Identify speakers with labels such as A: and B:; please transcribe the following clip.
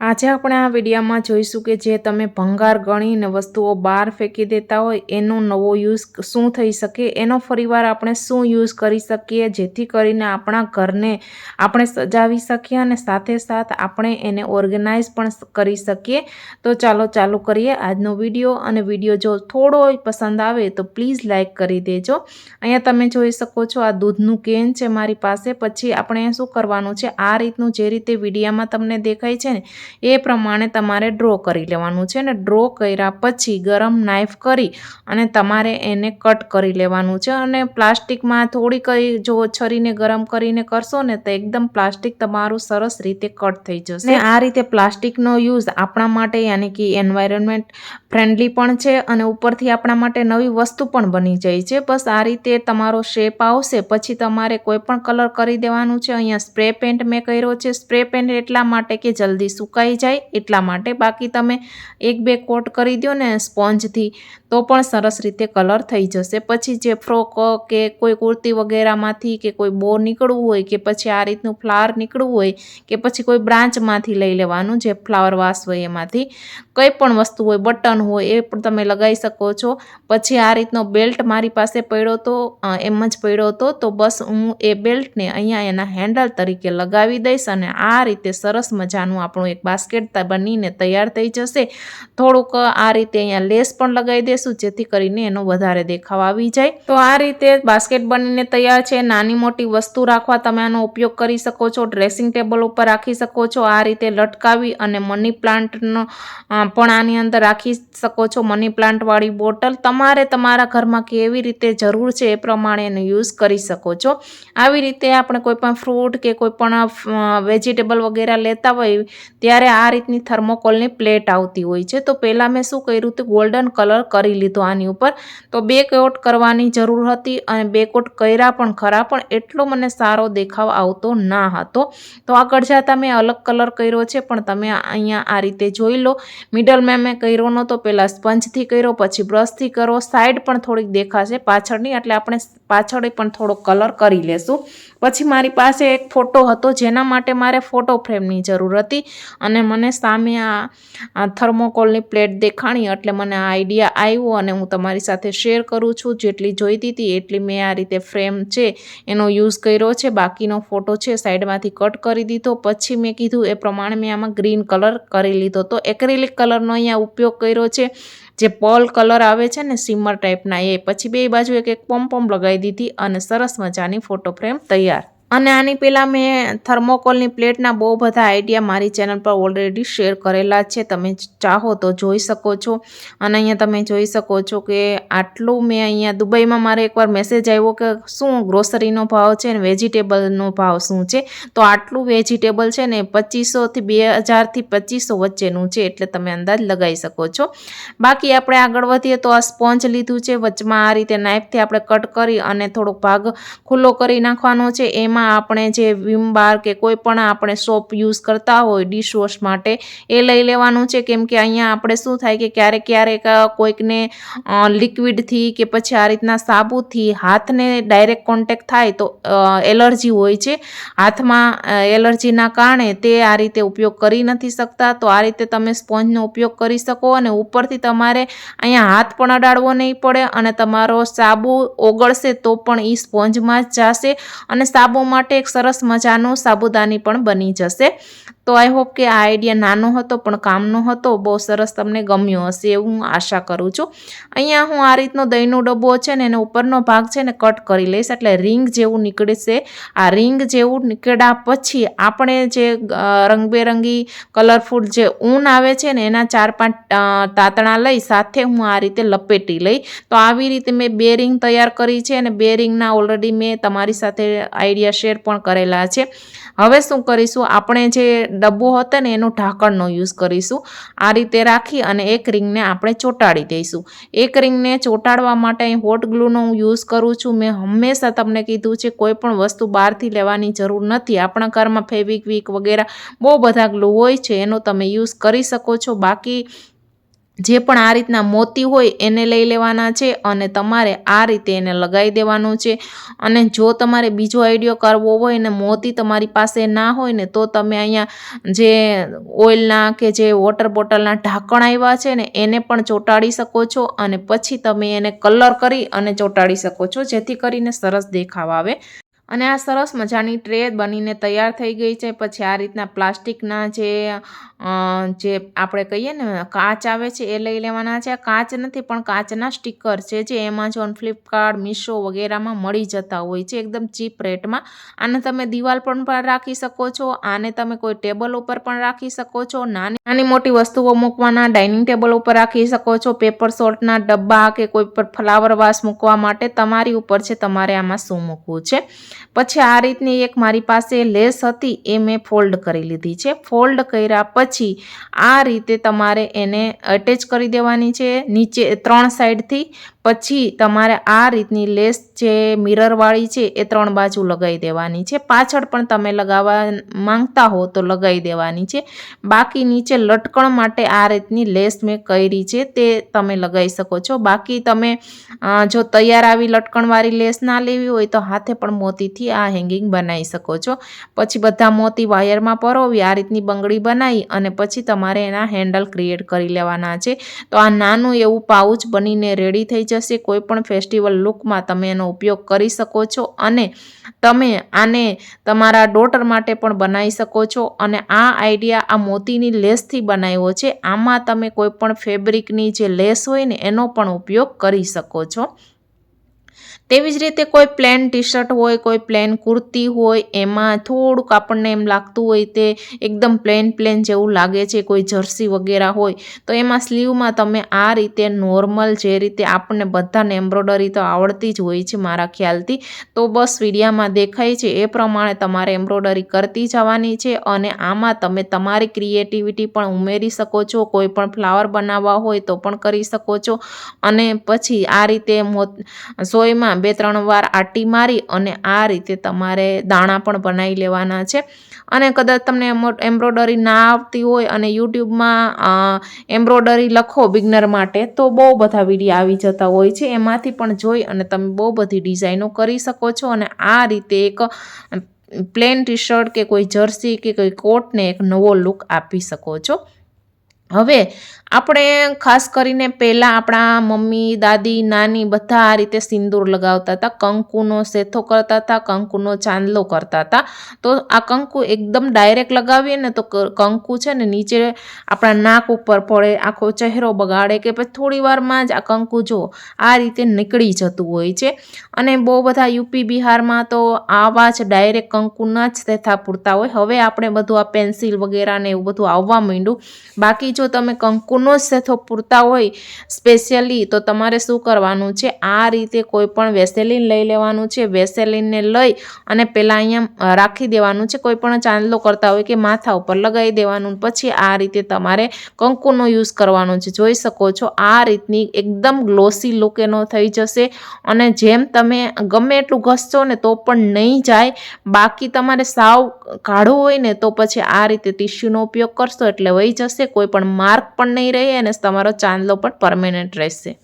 A: આજે આપણે આ વિડીયોમાં જોઈશું કે જે તમે ભંગાર ગણીને વસ્તુઓ બહાર ફેંકી દેતા હોય, એનો નવો યુઝ શું થઈ શકે? એનો ફરીવાર આપણે શું યુઝ કરી શકીએ? જેથી કરીને આપણા ઘરને આપણે સજાવી શકીએ અને સાથે સાથ આપણે એને ઓર્ગેનાઇઝ પણ કરી શકીએ. તો ચાલો ચાલુ કરીએ આજનો વીડિયો અને વીડિયો જો થોડો પસંદ આવે તો પ્લીઝ લાઇક કરી દેજો. અહીંયા તમે જોઈ શકો છો આ દૂધનું કેન છે મારી પાસે. પછી આપણે શું કરવાનું છે? આ રીતનું જે રીતે વિડીયામાં તમને દેખાય છે ને એ પ્રમાણે તમારે ડ્રો કરી લેવાનું છે ને ડ્રો કર્યા પછી ગરમ નાઇફ કરી અને તમારે એને કટ કરી લેવાનું છે અને પ્લાસ્ટિકમાં થોડી કઈ જો છરીને ગરમ કરીને કરશો ને તો એકદમ પ્લાસ્ટિક તમારું સરસ રીતે કટ થઈ જશે. આ રીતે પ્લાસ્ટિકનો યુઝ આપણા માટે યાની કે એન્વાયરમેન્ટ ફ્રેન્ડલી પણ છે અને ઉપરથી આપણા માટે નવી વસ્તુ પણ બની જાય છે. બસ આ રીતે તમારો શેપ આવશે. પછી તમારે કોઈ પણ કલર કરી દેવાનું છે. અહીંયા સ્પ્રે પેન્ટ મેં કર્યો છે. સ્પ્રે પેન્ટ એટલા માટે કે જલ્દી સુકાય સુકાઈ જાય એટલા માટે બાકી તમે એક બે કોટ કરી દો ને સ્પોન્જથી, તો પણ સરસ રીતે કલર થઈ જશે. પછી જે ફ્રોક કે કોઈ કુર્તી વગેરેમાંથી કે કોઈ બો નીકળવું હોય કે પછી આ રીતનું ફ્લાવર નીકળવું હોય કે પછી કોઈ બ્રાન્ચમાંથી લઈ લેવાનું, જે ફ્લાવર વાસ હોય એમાંથી, કંઈ પણ વસ્તુ હોય, બટન હોય, એ પણ તમે લગાવી શકો છો. પછી આ રીતનો બેલ્ટ મારી પાસે પડ્યો તો એમ જ પડ્યો હતો, તો બસ હું એ બેલ્ટને અહીંયા એના હેન્ડલ તરીકે લગાવી દઈશ અને આ રીતે સરસ મજાનું આપણું એક બાસ્કેટ બનીને તૈયાર થઈ જશે. થોડુંક આ રીતે અહીંયા લેસ પણ લગાવી દેશું, જેથી કરીને એનો વધારે દેખાવ આવી જાય. તો આ રીતે બાસ્કેટ બનીને તૈયાર છે. નાની મોટી વસ્તુ રાખવા તમે આનો ઉપયોગ કરી શકો છો. ડ્રેસિંગ ટેબલ ઉપર રાખી શકો છો. આ રીતે લટકાવી અને મની પ્લાન્ટનો પણ આની અંદર રાખી શકો છો. મની પ્લાન્ટવાળી બોટલ તમારે તમારા ઘરમાં કેવી રીતે જરૂર છે એ પ્રમાણે એનો યુઝ કરી શકો છો. આવી રીતે આપણે કોઈ પણ ફ્રૂટ કે કોઈપણ વેજીટેબલ વગેરે લેતા હોય ત્યારે આ રીતની થર્મોકોલની પ્લેટ આવતી હોય છે. તો પહેલાં મેં શું કર્યું હતું? ગોલ્ડન કલર કરી લીધો આની ઉપર. તો બે કોટ કરવાની જરૂર હતી અને બે કોટ કર્યા પણ ખરા, પણ એટલો મને સારો દેખાવ આવતો ના હતો. તો આગળ જતાં મેં અલગ કલર કર્યો છે, પણ તમે અહીંયા આ રીતે જોઈ લો. મિડલ મેં મેં કર્યો નહોતો. પહેલાં સ્પંજથી કર્યો, પછી બ્રશથી કરો સાઈડ પણ થોડીક દેખાશે પાછળની, એટલે આપણે પાછળ પણ થોડો કલર કરી લેશું. પછી મારી પાસે એક ફોટો હતો, જેના માટે મારે ફોટો ફ્રેમની જરૂર હતી અને મને સામે આ થર્મોકોલની પ્લેટ દેખાણી એટલે મને આ આઈડિયા આવ્યો અને હું તમારી સાથે શેર કરું છું. જેટલી જોઈતી હતી એટલી મેં આ રીતે ફ્રેમ છે એનો યુઝ કર્યો છે. બાકીનો ફોટો છે સાઈડમાંથી કટ કરી દીધો. પછી મેં કીધું એ પ્રમાણે મેં આમાં ગ્રીન કલર કરી લીધો. તો એક્રેલિક કલરનો અહીંયા ઉપયોગ કર્યો છે. જે પર્લ કલર આવે છે ને સિમર ટાઈપના એ પછી બે બાજુ એક એક પમ પમ લગાવી દીધી અને સરસ મજાની ફોટો ફ્રેમ તૈયાર. અને આની પહેલાં મેં થર્મોકોલની પ્લેટના બહુ બધા આઈડિયા મારી ચેનલ પર ઓલરેડી શેર કરેલા છે. તમે ચાહો તો જોઈ શકો છો. અને અહીંયા તમે જોઈ શકો છો કે આટલું મેં અહીંયા દુબઈમાં મારે એકવાર મેસેજ આવ્યો કે શું ગ્રોસરીનો ભાવ છે ને વેજીટેબલનો ભાવ શું છે? તો આટલું વેજીટેબલ છે ને પચીસોથી બે હજારથી પચીસો વચ્ચેનું છે એટલે તમે અંદાજ લગાવી શકો છો. બાકી આપણે આગળ વધીએ તો આ સ્પોન્જ લીધું છે. વચમાં આ રીતે નાઇફથી આપણે કટ કરી અને થોડોક ભાગ ખુલ્લો કરી નાખવાનો છે. એમાં એમાં આપણે જે વિમ બાર કે કોઈ પણ આપણે સોપ યુઝ કરતા હોય ડિશવોશ માટે, એ લઈ લેવાનું છે. કેમ કે અહીંયા આપણે શું થાય કે ક્યારેક ક્યારેક કોઈકને લિક્વિડથી કે પછી આ રીતના સાબુથી હાથને ડાયરેક્ટ કોન્ટેક થાય તો એલર્જી હોય છે. હાથમાં એલર્જીના કારણે તે આ રીતે ઉપયોગ કરી નથી શકતા. તો આ રીતે તમે સ્પોન્જનો ઉપયોગ કરી શકો અને ઉપરથી તમારે અહીંયા હાથ પણ અડાડવો નહીં પડે અને તમારો સાબુ ઓગળશે તો પણ એ સ્પોન્જમાં જ જશે અને સાબુ માટે એક સરસ મજાનો સાબુદાની પણ બની જશે. તો આઈ હોપ કે આ આઈડિયા નાનો હતો, પણ કામનો હતો. બહુ સરસ તમને ગમ્યો હશે એવું હું આશા કરું છું. અહીંયા હું આ રીતનો દહીંનો ડબ્બો છે ને, એનો ઉપરનો ભાગ છે ને કટ કરી લઈશ. એટલે રિંગ જેવું નીકળશે. આ રિંગ જેવું નીકળ્યા પછી આપણે જે રંગબેરંગી કલરફુલ જે ઊન આવે છે ને, એના ચાર પાંચ તાતણા લઈ, સાથે હું આ રીતે લપેટી લઈ. તો આવી રીતે મેં બે રિંગ તૈયાર કરી છે અને બે રિંગના ઓલરેડી મેં તમારી સાથે આઈડિયા શેર પણ કરેલા છે. હવે શું કરીશું? આપણે જે ડબ્બો હતો ને, એનું ઢાંકણનો યુઝ કરીશું. આ રીતે રાખી અને એક રિંગને આપણે ચોંટાડી દઈશું. એક રિંગને ચોંટાડવા માટે અહીં હોટ ગ્લુનો હું યુઝ કરું છું. મેં હંમેશા તમને કીધું છે, કોઈ પણ વસ્તુ બહારથી લેવાની જરૂર નથી. આપણા ઘરમાં ફેવિક્વિક વગેરે બહુ બધા ગ્લુ હોય છે, એનો તમે યુઝ કરી શકો છો. બાકી જે પણ આ રીતના મોતી હોય એને લઈ લેવાના છે અને તમારે આ રીતે એને લગાવી દેવાનું છે. અને જો તમારે બીજો આઈડિયો કરવો હોય ને મોતી તમારી પાસે ના હોય ને, તો તમે અહીંયા જે ઓઇલના કે જે વોટર બોટલના ઢાંકણ આવ્યા છે ને, એને પણ ચોંટાડી શકો છો અને પછી તમે એને કલર કરી અને ચોંટાડી શકો છો, જેથી કરીને સરસ દેખાવ આવે. અને આ સરસ મજાની ટ્રે બનીને તૈયાર થઈ ગઈ છે. પછી આ રીતના પ્લાસ્ટિકના જે જે આપણે કહીએ ને, કાચ આવે છે એ લઈ લેવાના છે. કાચ નથી, પણ કાચના સ્ટીકર છે જે એમેઝોન ફ્લિપકાર્ટ મીશો વગેરેમાં મળી જતા હોય છે એકદમ ચીપ રેટમાં. આને તમે દિવાલ પણ રાખી શકો છો. આને તમે કોઈ ટેબલ ઉપર પણ રાખી શકો છો. નાની નાની મોટી વસ્તુઓ મૂકવાના, ડાઇનિંગ ટેબલ ઉપર રાખી શકો છો. પેપર સોલ્ટના ડબ્બા કે કોઈ પર ફ્લાવર વાસ મૂકવા માટે તમારી ઉપર છે, તમારે આમાં શું મૂકવું છે? પછી આ રીતની એક મારી પાસે લેસ હતી એ મેં ફોલ્ડ કરી લીધી છે. ફોલ્ડ કર્યા પછી આ રીતે તમારે એને અટેચ કરી દેવાની છે નીચે ત્રણ સાઈડથી પછી તમારે આ રીતની લેસ જે મિરરવાળી છે એ ત્રણ બાજુ લગાવી દેવાની છે. પાછળ પણ તમે લગાવવા માંગતા હો તો લગાવી દેવાની છે. બાકી નીચે લટકણ માટે આ રીતની લેસ મેં કરી છે તે તમે લગાવી શકો છો. બાકી તમે જો તૈયાર આવી લટકણવાળી લેસ ના લેવી હોય તો હાથે પણ મોતીથી આ હેંગિંગ બનાવી શકો છો. પછી બધા મોતી વાયરમાં પરોવી, આ રીતની બંગડી બનાવી અને પછી તમારે એના હેન્ડલ ક્રિએટ કરી લેવાના છે. તો આ નાનું એવું પાઉચ બનીને રેડી થઈ જશે. કોઈ પણ ફેસ્ટિવલ લુકમાં તમે એનો ઉપયોગ કરી શકો છો અને તમે આને તમારા ડોટર માટે પણ બનાવી શકો છો. અને આ આઈડિયા આ મોતીની લેસથી બનાવ્યો છે. આમાં તમે કોઈ પણ ફેબ્રિકની જે લેસ હોય ને એનો પણ ઉપયોગ કરી શકો છો. તેવી જ રીતે કોઈ પ્લેન ટી શર્ટ હોય, કોઈ પ્લેન કુર્તી હોય, એમાં થોડુંક આપણને એમ લાગતું હોય તે એકદમ પ્લેન પ્લેન જેવું લાગે છે, કોઈ જર્સી વગેરે હોય, તો એમાં સ્લીવમાં તમે આ રીતે નોર્મલ જે રીતે આપણને બધાને એમ્બ્રોડરી તો આવડતી જ હોય છે મારા ખ્યાલથી, તો બસ વિડીયામાં દેખાય છે, એ પ્રમાણે તમારે એમ્બ્રોડરી કરતી જવાની છે અને આમાં તમે તમારી ક્રિએટિવિટી પણ ઉમેરી શકો છો, કોઈ પણ ફ્લાવર બનાવવા હોય તો પણ કરી શકો છો અને પછી આ રીતે મો સોયમાં બે ત્રણ વાર આટી મારી અને આ રીતે તમારે દાણા પણ બનાવી લેવાના છે. અને કદાચ તમને એમ્બ્રોડરી ના આવતી હોય અને યુટ્યુબમાં એમ્બ્રોડરી લખો બિગનર માટે, તો બહુ બધા વીડિયો આવી જતા હોય છે. એમાંથી પણ જોઈ અને તમે બહુ બધી ડિઝાઇનો કરી શકો છો અને આ રીતે એક પ્લેન ટી શર્ટ કે કોઈ જર્સી કે કોઈ કોટને એક નવો લુક આપી શકો છો. હવે આપણે ખાસ કરીને પહેલાં આપણા મમ્મી, દાદી, નાની બધા આ રીતે સિંદૂર લગાવતા હતા, કંકુનો સેથો કરતા હતા, કંકુનો ચાંદલો કરતા હતા. તો આ કંકુ એકદમ ડાયરેક્ટ લગાવીએ ને તો કંકુ છે ને નીચે આપણા નાક ઉપર પડે, આખો ચહેરો બગાડે કે પછી થોડી વારમાં જ આ કંકુ જો આ રીતે નીકળી જતું હોય છે. અને બહુ બધા યુપી બિહારમાં તો આવા જ ડાયરેક્ટ કંકુના જ સેથા પૂરતા હોય. હવે આપણે બધું આ પેન્સિલ વગેરે ને એવું બધું આવવા માંડ્યું. બાકી જો તમે કંકુનો જ સેથો પૂરતા હોય સ્પેશિયલી તો તમારે શું કરવાનું છે? આ રીતે કોઈ પણ વેસેલિન લઈ લેવાનું છે, વેસેલિનને લઈ અને પહેલાં અહીંયા રાખી દેવાનું છે. કોઈ પણ ચાંદલો કરતા હોય કે માથા ઉપર લગાવી દેવાનું, પછી આ રીતે તમારે કંકુનો યુઝ કરવાનો છે. જોઈ શકો છો, આ રીતની એકદમ ગ્લોસી લુક એનો થઈ જશે અને જેમ તમે ગમે એટલું ઘસશો ને તો પણ નહીં જાય. બાકી તમારે સાવ કાઢવું હોય ને તો પછી આ રીતે ટીશ્યુનો ઉપયોગ કરશો એટલે વહી જશે, કોઈ પણ માર્ક પણ નહીં રહે અને તમારો ચાંદલો પણ પરમેનન્ટ રહેશે.